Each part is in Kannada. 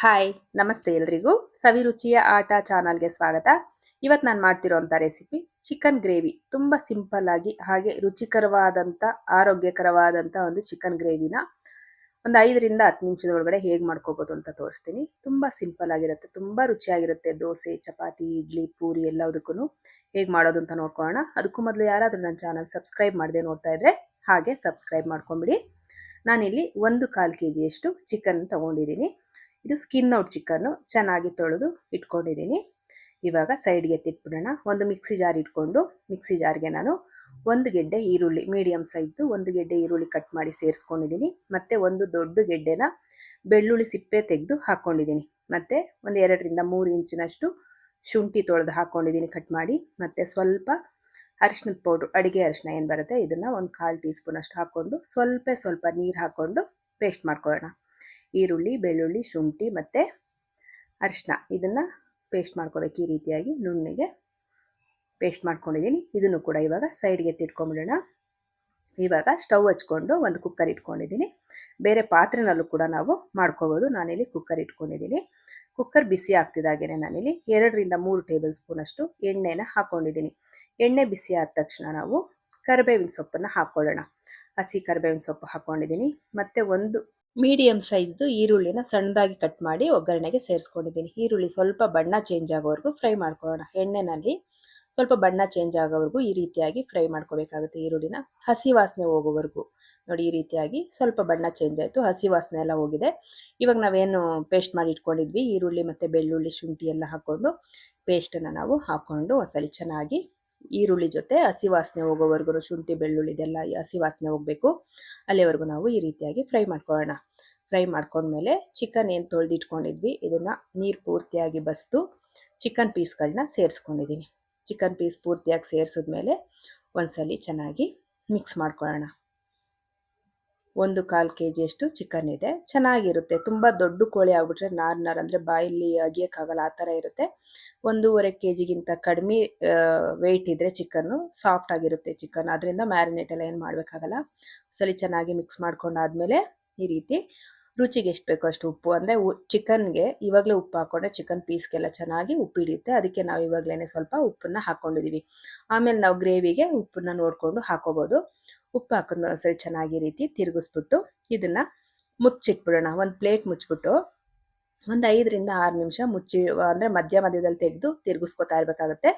ಹಾಯ್ ನಮಸ್ತೆ ಎಲ್ರಿಗೂ. ಸವಿರುಚಿಯ ಆಟ ಚಾನಲ್ಗೆ ಸ್ವಾಗತ. ಇವತ್ತು ನಾನು ಮಾಡ್ತಿರೋಂಥ ರೆಸಿಪಿ ಚಿಕನ್ ಗ್ರೇವಿ. ತುಂಬ ಸಿಂಪಲ್ ಆಗಿ ಹಾಗೆ ರುಚಿಕರವಾದಂಥ, ಆರೋಗ್ಯಕರವಾದಂಥ ಒಂದು ಚಿಕನ್ ಗ್ರೇವಿನ ಒಂದು ಐದರಿಂದ ಹತ್ತು ನಿಮಿಷದೊಳಗಡೆ ಹೇಗೆ ಮಾಡ್ಕೋಬೋದು ಅಂತ ತೋರಿಸ್ತೀನಿ. ತುಂಬ ಸಿಂಪಲ್ ಆಗಿರುತ್ತೆ, ತುಂಬ ರುಚಿಯಾಗಿರುತ್ತೆ. ದೋಸೆ, ಚಪಾತಿ, ಇಡ್ಲಿ, ಪೂರಿ ಎಲ್ಲದಕ್ಕೂ ಹೇಗೆ ಮಾಡೋದು ಅಂತ ನೋಡ್ಕೊಳ್ಳೋಣ. ಅದಕ್ಕೂ ಮೊದಲು ಯಾರಾದರೂ ನನ್ನ ಚಾನಲ್ ಸಬ್ಸ್ಕ್ರೈಬ್ ಮಾಡದೆ ನೋಡ್ತಾ ಇದ್ರೆ ಹಾಗೆ ಸಬ್ಸ್ಕ್ರೈಬ್ ಮಾಡ್ಕೊಂಬಿಡಿ. ನಾನಿಲ್ಲಿ ಒಂದು ಕಾಲು ಕೆ ಜಿಯಷ್ಟು ಚಿಕನ್ ತೊಗೊಂಡಿದ್ದೀನಿ. ಇದು ಸ್ಕಿನ್ ಔಟ್ ಚಿಕನ್ನು ಚೆನ್ನಾಗಿ ತೊಳೆದು ಇಟ್ಕೊಂಡಿದ್ದೀನಿ. ಇವಾಗ ಸೈಡ್ಗೆ ಎತ್ತಿಟ್ಬಿಡೋಣ ಒಂದು ಮಿಕ್ಸಿ ಜಾರ್ ಇಟ್ಕೊಂಡು ಮಿಕ್ಸಿ ಜಾರ್ಗೆ ನಾನು ಒಂದು ಗೆಡ್ಡೆ ಈರುಳ್ಳಿ ಮೀಡಿಯಮ್ ಸೈಜ್ದು ಒಂದು ಗೆಡ್ಡೆ ಈರುಳ್ಳಿ ಕಟ್ ಮಾಡಿ ಸೇರಿಸ್ಕೊಂಡಿದ್ದೀನಿ. ಮತ್ತು ಒಂದು ದೊಡ್ಡ ಗೆಡ್ಡೆನ ಬೆಳ್ಳುಳ್ಳಿ ಸಿಪ್ಪೆ ತೆಗೆದು ಹಾಕ್ಕೊಂಡಿದ್ದೀನಿ ಮತ್ತು ಒಂದು ಎರಡರಿಂದ ಮೂರು ಇಂಚಿನಷ್ಟು ಶುಂಠಿ ತೊಳೆದು ಹಾಕ್ಕೊಂಡಿದ್ದೀನಿ ಕಟ್ ಮಾಡಿ. ಮತ್ತು ಸ್ವಲ್ಪ ಅರಿಶಿನದ ಪೌಡ್ರು ಅಡುಗೆ ಅರಿಶಿನ ಏನು ಬರುತ್ತೆ, ಇದನ್ನು ಒಂದು ಕಾಲು ಟೀ ಸ್ಪೂನಷ್ಟು ಹಾಕ್ಕೊಂಡು ಸ್ವಲ್ಪ ಸ್ವಲ್ಪ ನೀರು ಹಾಕ್ಕೊಂಡು ಪೇಸ್ಟ್ ಮಾಡ್ಕೊಳ್ಳೋಣ. ಈರುಳ್ಳಿ, ಬೆಳ್ಳುಳ್ಳಿ, ಶುಂಠಿ ಮತ್ತು ಅರಿಶಿನ ಇದನ್ನು ಪೇಸ್ಟ್ ಮಾಡ್ಕೋಬೇಕು ಈ ರೀತಿಯಾಗಿ. ನುಣ್ಣಿಗೆ ಪೇಸ್ಟ್ ಮಾಡ್ಕೊಂಡಿದ್ದೀನಿ. ಇದನ್ನು ಕೂಡ ಇವಾಗ ಸೈಡ್ಗೆ ತಿಟ್ಕೊಂಬಿಡೋಣ. ಇವಾಗ ಸ್ಟವ್ ಹಚ್ಕೊಂಡು ಒಂದು ಕುಕ್ಕರ್ ಇಟ್ಕೊಂಡಿದ್ದೀನಿ. ಬೇರೆ ಪಾತ್ರೆನಲ್ಲೂ ಕೂಡ ನಾವು ಮಾಡ್ಕೋಬೋದು. ನಾನಿಲ್ಲಿ ಕುಕ್ಕರ್ ಇಟ್ಕೊಂಡಿದ್ದೀನಿ. ಕುಕ್ಕರ್ ಬಿಸಿ ಆಗ್ತಿದ್ದಾಗೇನೆ ನಾನಿಲ್ಲಿ ಎರಡರಿಂದ ಮೂರು ಟೇಬಲ್ ಸ್ಪೂನಷ್ಟು ಎಣ್ಣೆನ ಹಾಕ್ಕೊಂಡಿದ್ದೀನಿ ಎಣ್ಣೆ ಬಿಸಿ ಆದ ತಕ್ಷಣ ನಾವು ಕರಿಬೇವಿನ ಸೊಪ್ಪನ್ನು ಹಾಕ್ಕೊಳ್ಳೋಣ ಹಸಿ ಕರಿಬೇವಿನ ಸೊಪ್ಪು ಹಾಕ್ಕೊಂಡಿದ್ದೀನಿ ಮತ್ತು ಒಂದು ಮೀಡಿಯಮ್ ಸೈಜ್ದು ಈರುಳ್ಳಿನ ಸಣ್ಣದಾಗಿ ಕಟ್ ಮಾಡಿ ಒಗ್ಗರಣೆಗೆ ಸೇರಿಸ್ಕೊಂಡಿದ್ದೀನಿ. ಈರುಳ್ಳಿ ಸ್ವಲ್ಪ ಬಣ್ಣ ಚೇಂಜ್ ಆಗೋವರೆಗೂ ಫ್ರೈ ಮಾಡ್ಕೊಳ್ಳೋಣ. ಎಣ್ಣೆನಲ್ಲಿ ಸ್ವಲ್ಪ ಬಣ್ಣ ಚೇಂಜ್ ಆಗೋವರೆಗೂ ಈ ರೀತಿಯಾಗಿ ಫ್ರೈ ಮಾಡ್ಕೋಬೇಕಾಗುತ್ತೆ ಈರುಳ್ಳಿನ. ಹಸಿ ವಾಸನೆ ಹೋಗೋವರೆಗೂ ನೋಡಿ ಈ ರೀತಿಯಾಗಿ ಸ್ವಲ್ಪ ಬಣ್ಣ ಚೇಂಜ್ ಆಯಿತು. ಹಸಿ ವಾಸನೆ ಎಲ್ಲ ಹೋಗಿದೆ. ಇವಾಗ ನಾವೇನು ಪೇಸ್ಟ್ ಮಾಡಿ ಇಟ್ಕೊಂಡಿದ್ವಿ. ಈರುಳ್ಳಿ ಮತ್ತು ಬೆಳ್ಳುಳ್ಳಿ ಶುಂಠಿ ಎಲ್ಲ ಹಾಕ್ಕೊಂಡು ಪೇಸ್ಟನ್ನು ನಾವು ಹಾಕ್ಕೊಂಡು ಒಂದ್ಸಲಿ ಚೆನ್ನಾಗಿ ಈರುಳ್ಳಿ ಜೊತೆ ಹಸಿ ವಾಸನೆ ಹೋಗೋವರೆಗೂ ಶುಂಠಿ, ಬೆಳ್ಳುಳ್ಳಿ ಇದೆಲ್ಲ ಹಸಿ ವಾಸನೆ ಹೋಗಬೇಕು. ಅಲ್ಲಿವರೆಗೂ ನಾವು ಈ ರೀತಿಯಾಗಿ ಫ್ರೈ ಮಾಡ್ಕೊಳ್ಳೋಣ. ಫ್ರೈ ಮಾಡ್ಕೊಂಡ್ಮೇಲೆ ಚಿಕನ್ ಏನು ತೊಳೆದಿಟ್ಕೊಂಡಿದ್ವಿ, ಇದನ್ನು ನೀರು ಪೂರ್ತಿಯಾಗಿ ಬಸ್ದು ಚಿಕನ್ ಪೀಸ್ಗಳನ್ನ ಸೇರಿಸ್ಕೊಂಡಿದ್ದೀನಿ ಚಿಕನ್ ಪೀಸ್ ಪೂರ್ತಿಯಾಗಿ ಸೇರಿಸಿದ್ಮೇಲೆ ಒಂದ್ಸಲಿ ಚೆನ್ನಾಗಿ ಮಿಕ್ಸ್ ಮಾಡ್ಕೊಳ್ಳೋಣ ಒಂದು ಕಾಲು ಕೆ ಜಿಯಷ್ಟು ಚಿಕನ್ ಇದೆ. ಚೆನ್ನಾಗಿರುತ್ತೆ. ತುಂಬ ದೊಡ್ಡ ಕೋಳಿ ಆಗಿಬಿಟ್ರೆ ನಾರ್ ನಾರ್ ಅಂದರೆ ಬಾಯಲ್ಲಿ ಅಗಿಯೋಕ್ಕಾಗಲ್ಲ, ಆ ಥರ ಇರುತ್ತೆ. ಒಂದೂವರೆ ಕೆ ಜಿಗಿಂತ ಕಡಿಮೆ ವೆಯ್ಟ್ ಇದ್ದರೆ ಚಿಕನ್ನು ಸಾಫ್ಟ್ ಆಗಿರುತ್ತೆ ಚಿಕನ್. ಅದರಿಂದ ಮ್ಯಾರಿನೇಟ್ ಎಲ್ಲ ಏನು ಮಾಡಬೇಕಾಗಲ್ಲ. ಸಲ ಚೆನ್ನಾಗಿ ಮಿಕ್ಸ್ ಮಾಡ್ಕೊಂಡಾದ್ಮೇಲೆ ಈ ರೀತಿ ರುಚಿಗೆ ಎಷ್ಟು ಬೇಕೋ ಅಷ್ಟು ಉಪ್ಪು. ಅಂದರೆ ಚಿಕನ್ಗೆ ಇವಾಗಲೇ ಉಪ್ಪು ಹಾಕ್ಕೊಂಡ್ರೆ ಚಿಕನ್ ಪೀಸ್ಗೆಲ್ಲ ಚೆನ್ನಾಗಿ ಉಪ್ಪು ಹಿಡಿಯುತ್ತೆ ಅದಕ್ಕೆ ನಾವು ಇವಾಗಲೇ ಸ್ವಲ್ಪ ಉಪ್ಪನ್ನು ಹಾಕ್ಕೊಂಡಿದ್ದೀವಿ ಆಮೇಲೆ ನಾವು ಗ್ರೇವಿಗೆ ಉಪ್ಪನ್ನ ನೋಡಿಕೊಂಡು ಹಾಕೋಬೋದು. ಉಪ್ಪು ಹಾಕಿದ ಒಂದ್ಸರಿ ಚೆನ್ನಾಗಿ ರೀತಿ ತಿರುಗಿಸ್ಬಿಟ್ಟು ಇದನ್ನು ಮುಚ್ಚಿಟ್ಬಿಡೋಣ. ಒಂದು ಪ್ಲೇಟ್ ಮುಚ್ಚಿಬಿಟ್ಟು ಒಂದು ಐದರಿಂದ ಆರು ನಿಮಿಷ ಮುಚ್ಚಿ, ಅಂದರೆ ಮಧ್ಯ ಮಧ್ಯದಲ್ಲಿ ತೆಗೆದು ತಿರುಗಿಸ್ಕೊತಾ ಇರಬೇಕಾಗುತ್ತೆ.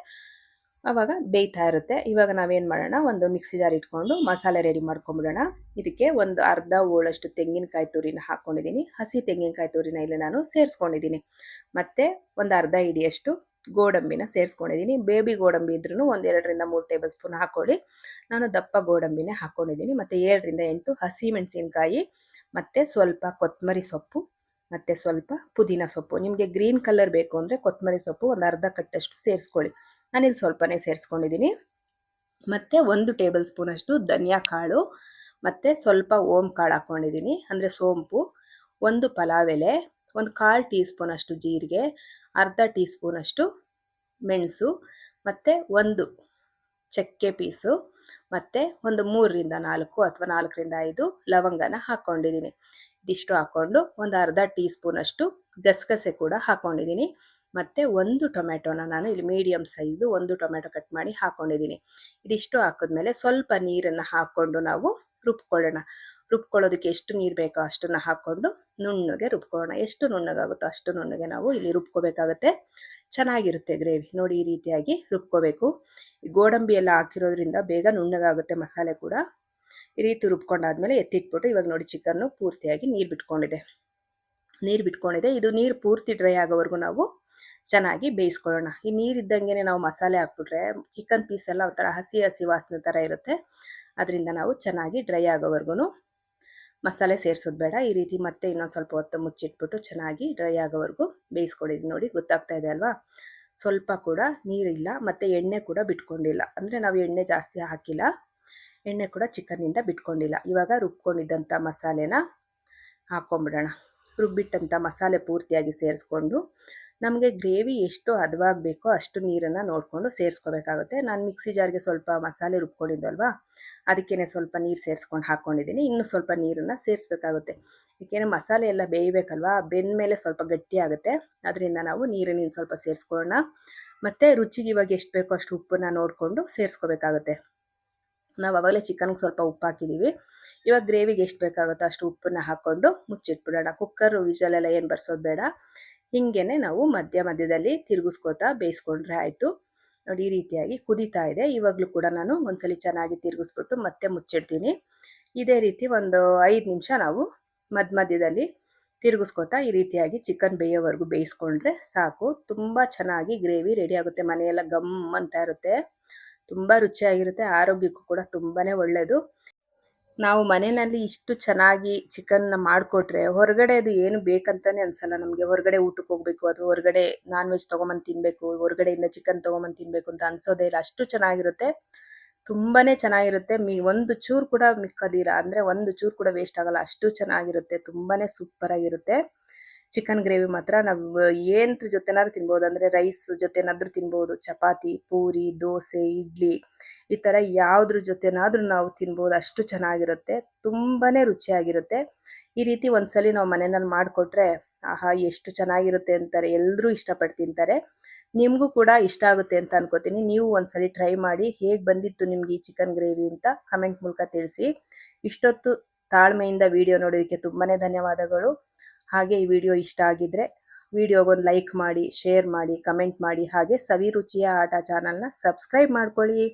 ಆವಾಗ ಬೇಯ್ತಾ ಇರುತ್ತೆ. ಇವಾಗ ನಾವೇನು ಮಾಡೋಣ? ಒಂದು ಮಿಕ್ಸಿ ಜಾರ್ ಇಟ್ಕೊಂಡು ಮಸಾಲೆ ರೆಡಿ ಮಾಡ್ಕೊಂಬಿಡೋಣ. ಇದಕ್ಕೆ ಒಂದು ಅರ್ಧ ಓಳಷ್ಟು ತೆಂಗಿನಕಾಯಿ ತುರಿನ ಹಾಕ್ಕೊಂಡಿದ್ದೀನಿ ಹಸಿ ತೆಂಗಿನಕಾಯಿ ತುರಿನ ಇಲ್ಲಿ ನಾನು ಸೇರಿಸ್ಕೊಂಡಿದ್ದೀನಿ. ಮತ್ತು ಒಂದು ಅರ್ಧ ಇಡಿಯಷ್ಟು ಗೋಡಂಬಿನ ಸೇರಿಸ್ಕೊಂಡಿದ್ದೀನಿ. ಬೇಬಿ ಗೋಡಂಬಿ ಇದ್ರೂ ಒಂದು ಎರಡರಿಂದ ಮೂರು ಟೇಬಲ್ ಸ್ಪೂನ್ ಹಾಕ್ಕೊಳ್ಳಿ ನಾನು ದಪ್ಪ ಗೋಡಂಬಿನೇ ಹಾಕ್ಕೊಂಡಿದ್ದೀನಿ ಮತ್ತು ಏಳರಿಂದ ಎಂಟು ಹಸಿ ಮೆಣಸಿನ್ಕಾಯಿ, ಮತ್ತು ಸ್ವಲ್ಪ ಕೊತ್ತಂಬರಿ ಸೊಪ್ಪು, ಮತ್ತು ಸ್ವಲ್ಪ ಪುದೀನ ಸೊಪ್ಪು. ನಿಮಗೆ ಗ್ರೀನ್ ಕಲರ್ ಬೇಕು ಅಂದರೆ ಕೊತ್ತಂಬರಿ ಸೊಪ್ಪು ಒಂದು ಅರ್ಧ ಕಟ್ಟಷ್ಟು ಸೇರಿಸ್ಕೊಳ್ಳಿ. ನಾನಿಲ್ಲಿ ಸ್ವಲ್ಪನೇ ಸೇರಿಸ್ಕೊಂಡಿದ್ದೀನಿ. ಮತ್ತು ಒಂದು ಟೇಬಲ್ ಸ್ಪೂನಷ್ಟು ಧನಿಯಾ ಕಾಳು, ಮತ್ತು ಸ್ವಲ್ಪ ಓಮ್ ಕಾಳು ಹಾಕ್ಕೊಂಡಿದ್ದೀನಿ. ಅಂದರೆ ಸೋಂಪು, ಒಂದು ಪಲಾವ್ ಎಲೆ ಒಂದು ಕಾಲು ಟೀ ಸ್ಪೂನಷ್ಟು ಜೀರಿಗೆ, ಅರ್ಧ ಟೀ ಸ್ಪೂನಷ್ಟು ಮೆಣಸು, ಮತ್ತು ಒಂದು ಚಕ್ಕೆ ಪೀಸು, ಮತ್ತು ಒಂದು ಮೂರರಿಂದ ನಾಲ್ಕು ಅಥವಾ ನಾಲ್ಕರಿಂದ ಐದು ಲವಂಗನ ಹಾಕ್ಕೊಂಡಿದ್ದೀನಿ. ಇದಿಷ್ಟು ಹಾಕ್ಕೊಂಡು ಒಂದು ಅರ್ಧ ಟೀ ಸ್ಪೂನಷ್ಟು ಗಸಗಸೆ ಕೂಡ ಹಾಕ್ಕೊಂಡಿದ್ದೀನಿ. ಮತ್ತು ಒಂದು ಟೊಮೆಟೊನ ನಾನು ಇಲ್ಲಿ ಮೀಡಿಯಮ್ ಸೈಜು ಒಂದು ಟೊಮೆಟೊ ಕಟ್ ಮಾಡಿ ಹಾಕ್ಕೊಂಡಿದ್ದೀನಿ ಇದಿಷ್ಟು ಹಾಕಿದ್ಮೇಲೆ ಸ್ವಲ್ಪ ನೀರನ್ನು ಹಾಕ್ಕೊಂಡು ನಾವು ರುಬ್ಕೊಳ್ಳೋಣ. ರುಬ್ಕೊಳ್ಳೋದಕ್ಕೆ ಎಷ್ಟು ನೀರು ಬೇಕೋ ಅಷ್ಟನ್ನು ಹಾಕ್ಕೊಂಡು ನುಣ್ಣಗೆ ರುಬ್ಕೊಳ್ಳೋಣ. ಎಷ್ಟು ನುಣ್ಣಗಾಗುತ್ತೋ ಅಷ್ಟು ನುಣ್ಣಗೆ ನಾವು ಇಲ್ಲಿ ರುಬ್ಕೋಬೇಕಾಗತ್ತೆ. ಚೆನ್ನಾಗಿರುತ್ತೆ ಗ್ರೇವಿ. ನೋಡಿ ಈ ರೀತಿಯಾಗಿ ರುಬ್ಕೋಬೇಕು. ಗೋಡಂಬಿ ಎಲ್ಲ ಹಾಕಿರೋದ್ರಿಂದ ಬೇಗ ನುಣ್ಣಗಾಗುತ್ತೆ ಮಸಾಲೆ ಕೂಡ. ಈ ರೀತಿ ರುಬ್ಕೊಂಡಾದ್ಮೇಲೆ ಎತ್ತಿಟ್ಬಿಟ್ಟು ಇವಾಗ ನೋಡಿ ಚಿಕನ್ನು ಪೂರ್ತಿಯಾಗಿ ನೀರು ಬಿಟ್ಕೊಂಡಿದೆ. ನೀರು ಬಿಟ್ಕೊಂಡಿದೆ. ಇದು ನೀರು ಪೂರ್ತಿ ಡ್ರೈ ಆಗೋವರೆಗೂ ನಾವು ಚೆನ್ನಾಗಿ ಬೇಯಿಸ್ಕೊಳ್ಳೋಣ. ಈ ನೀರಿದ್ದಂಗೆ ನಾವು ಮಸಾಲೆ ಹಾಕ್ಬಿಟ್ರೆ ಚಿಕನ್ ಪೀಸ್ ಎಲ್ಲ ಒಂಥರ ಹಸಿ ಹಸಿ ವಾಸನೆ ಥರ ಇರುತ್ತೆ. ಅದರಿಂದ ನಾವು ಚೆನ್ನಾಗಿ ಡ್ರೈ ಆಗೋವರೆಗೂ ಮಸಾಲೆ ಸೇರಿಸೋದು ಬೇಡ. ಈ ರೀತಿ ಮತ್ತೆ ಇನ್ನೊಂದು ಸ್ವಲ್ಪ ಹೊತ್ತು ಮುಚ್ಚಿಟ್ಬಿಟ್ಟು ಚೆನ್ನಾಗಿ ಡ್ರೈ ಆಗೋವರೆಗೂ ಬೇಯಿಸ್ಕೊಡಿದ್ವಿ ನೋಡಿ ಗೊತ್ತಾಗ್ತಾ ಇದೆ ಅಲ್ವಾ? ಸ್ವಲ್ಪ ಕೂಡ ನೀರಿಲ್ಲ ಮತ್ತು ಎಣ್ಣೆ ಕೂಡ ಬಿಟ್ಕೊಂಡಿಲ್ಲ. ಅಂದರೆ ನಾವು ಎಣ್ಣೆ ಜಾಸ್ತಿ ಹಾಕಿಲ್ಲ. ಎಣ್ಣೆ ಕೂಡ ಚಿಕನ್ನಿಂದ ಬಿಟ್ಕೊಂಡಿಲ್ಲ. ಇವಾಗ ರುಬ್ಕೊಂಡಿದ್ದಂಥ ಮಸಾಲೆನ ಹಾಕ್ಕೊಂಬಿಡೋಣ. ರುಬ್ಬಿಟ್ಟಂಥ ಮಸಾಲೆ ಪೂರ್ತಿಯಾಗಿ ಸೇರಿಸ್ಕೊಂಡು ನಮಗೆ ಗ್ರೇವಿ ಎಷ್ಟು ಹದವಾಗಬೇಕೋ ಅಷ್ಟು ನೀರನ್ನು ನೋಡಿಕೊಂಡು ಸೇರಿಸ್ಕೋಬೇಕಾಗುತ್ತೆ. ನಾನು ಮಿಕ್ಸಿ ಜಾರ್ಗೆ ಸ್ವಲ್ಪ ಮಸಾಲೆ ರುಬ್ಕೊಂಡಿದ್ದಲ್ವಾ? ಅದಕ್ಕೇ ಸ್ವಲ್ಪ ನೀರು ಸೇರಿಸ್ಕೊಂಡು ಹಾಕ್ಕೊಂಡಿದ್ದೀನಿ ಇನ್ನೂ ಸ್ವಲ್ಪ ನೀರನ್ನು ಸೇರಿಸ್ಬೇಕಾಗುತ್ತೆ. ಏಕೆಂದರೆ ಮಸಾಲೆ ಎಲ್ಲ ಬೇಯಬೇಕಲ್ವಾ? ಬೆಂದ ಮೇಲೆ ಸ್ವಲ್ಪ ಗಟ್ಟಿ ಆಗುತ್ತೆ. ಅದರಿಂದ ನಾವು ನೀರನ್ನು ಸ್ವಲ್ಪ ಸೇರಿಸ್ಕೊಳ್ಳೋಣ. ಮತ್ತು ರುಚಿಗೆ ಇವಾಗ ಎಷ್ಟು ಬೇಕೋ ಅಷ್ಟು ಉಪ್ಪನ್ನು ನೋಡಿಕೊಂಡು ಸೇರಿಸ್ಕೋಬೇಕಾಗುತ್ತೆ. ನಾವು ಆವಾಗಲೇ ಚಿಕನ್ಗೆ ಸ್ವಲ್ಪ ಉಪ್ಪು ಹಾಕಿದ್ದೀವಿ ಇವಾಗ ಗ್ರೇವಿಗೆ ಎಷ್ಟು ಬೇಕಾಗುತ್ತೋ ಅಷ್ಟು ಉಪ್ಪನ್ನು ಹಾಕ್ಕೊಂಡು ಮುಚ್ಚಿಟ್ಬಿಡೋಣ. ಕುಕ್ಕರ್ ವಿಷಲೆಲ್ಲ ಏನು ಬರ್ಸೋದು ಬೇಡ. ಹಿಂಗೇನೆ ನಾವು ಮಧ್ಯ ಮಧ್ಯದಲ್ಲಿ ತಿರುಗಿಸ್ಕೋತಾ ಬೇಯಿಸ್ಕೊಂಡ್ರೆ ಆಯಿತು. ನೋಡಿ ಈ ರೀತಿಯಾಗಿ ಕುದೀತಾ ಇದೆ. ಇವಾಗಲೂ ಕೂಡ ನಾನು ಒಂದ್ಸಲಿ ಚೆನ್ನಾಗಿ ತಿರುಗಿಸ್ಬಿಟ್ಟು ಮತ್ತೆ ಮುಚ್ಚಿಡ್ತೀನಿ. ಇದೇ ರೀತಿ ಒಂದು ಐದು ನಿಮಿಷ ನಾವು ಮಧ್ಯ ಮಧ್ಯದಲ್ಲಿ ತಿರುಗಿಸ್ಕೋತಾ ಈ ರೀತಿಯಾಗಿ ಚಿಕನ್ ಬೇಯೋವರೆಗೂ ಬೇಯಿಸ್ಕೊಂಡ್ರೆ ಸಾಕು. ತುಂಬ ಚೆನ್ನಾಗಿ ಗ್ರೇವಿ ರೆಡಿ ಆಗುತ್ತೆ. ಮನೆಯೆಲ್ಲ ಗಮ್ ಅಂತ ಇರುತ್ತೆ. ತುಂಬ ರುಚಿಯಾಗಿರುತ್ತೆ. ಆರೋಗ್ಯಕ್ಕೂ ಕೂಡ ತುಂಬಾ ಒಳ್ಳೆಯದು ನಾವು ಮನೆಯಲ್ಲಿ ಇಷ್ಟು ಚೆನ್ನಾಗಿ ಚಿಕನ್ ಮಾಡಿಕೊಟ್ರೆ ಹೊರಗಡೆ ಅದು ಏನು ಬೇಕಂತಾನೆ ಅನ್ಸಲ್ಲ ನಮಗೆ. ಹೊರಗಡೆ ಊಟಕ್ಕೆ ಹೋಗಬೇಕು, ಅಥವಾ ಹೊರಗಡೆ ನಾನ್ ವೆಜ್ ತೊಗೊಂಬಂದು ತಿನ್ನಬೇಕು ಹೊರಗಡೆಯಿಂದ ಚಿಕನ್ ತೊಗೊಂಬಂದು ತಿನ್ನಬೇಕು ಅಂತ ಅನ್ಸೋದೇ ಇಲ್ಲ. ಅಷ್ಟು ಚೆನ್ನಾಗಿರುತ್ತೆ. ತುಂಬಾ ಚೆನ್ನಾಗಿರುತ್ತೆ. ಮಿ, ಒಂದು ಚೂರು ಕೂಡ ಮಿಕ್ಕದಿರ, ಅಂದರೆ ಒಂದು ಚೂರು ಕೂಡ ವೇಸ್ಟ್ ಆಗಲ್ಲ. ಅಷ್ಟು ಚೆನ್ನಾಗಿರುತ್ತೆ. ತುಂಬಾ ಸೂಪರಾಗಿರುತ್ತೆ ಚಿಕನ್ ಗ್ರೇವಿ ಮಾತ್ರ ನಾವು, ಏನ್ರ ಜೊತೆನಾದ್ರು ತಿನ್ಬೋದು. ಅಂದರೆ ರೈಸ್ ಜೊತೆನಾದ್ರೂ ತಿನ್ಬೋದು. ಚಪಾತಿ, ಪೂರಿ, ದೋಸೆ, ಇಡ್ಲಿ ಈ ಥರ ಯಾವುದ್ರ ಜೊತೆನಾದ್ರೂ ನಾವು ತಿನ್ಬೋದು. ಅಷ್ಟು ಚೆನ್ನಾಗಿರುತ್ತೆ. ತುಂಬಾ ರುಚಿಯಾಗಿರುತ್ತೆ. ಈ ರೀತಿ ಒಂದ್ಸಲಿ ನಾವು ಮನೆಯಲ್ಲಿ ಮಾಡಿಕೊಟ್ರೆ, ಆಹಾ, ಎಷ್ಟು ಚೆನ್ನಾಗಿರುತ್ತೆ ಅಂತಾರೆ. ಎಲ್ಲರೂ ಇಷ್ಟಪಟ್ಟು ತಿಂತಾರೆ. ನಿಮಗೂ ಕೂಡ ಇಷ್ಟ ಆಗುತ್ತೆ ಅಂತ ಅನ್ಕೋತೀನಿ. ನೀವು ಒಂದ್ಸಲಿ ಟ್ರೈ ಮಾಡಿ. ಹೇಗೆ ಬಂದಿತ್ತು ನಿಮ್ಗೆ ಈ ಚಿಕನ್ ಗ್ರೇವಿ ಅಂತ ಕಮೆಂಟ್ ಮೂಲಕ ತಿಳಿಸಿ. ಇಷ್ಟೊತ್ತು ತಾಳ್ಮೆಯಿಂದ ವಿಡಿಯೋ ನೋಡೋದಕ್ಕೆ ತುಂಬಾ ಧನ್ಯವಾದಗಳು. ಹಾಗೆ ಈ ವಿಡಿಯೋ ಇಷ್ಟ ಆಗಿದ್ರೆ ವಿಡಿಯೋಗೊಂದು ಲೈಕ್ ಮಾಡಿ ಶೇರ್ ಮಾಡಿ ಕಮೆಂಟ್ ಮಾಡಿ, ಹಾಗೆ ಸವಿ ರುಚಿಯ ಆಟ ಚಾನಲ್ನ ಸಬ್ಸ್ಕ್ರೈಬ್ ಮಾಡ್ಕೊಳ್ಳಿ.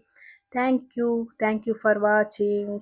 Thank you thank you for watching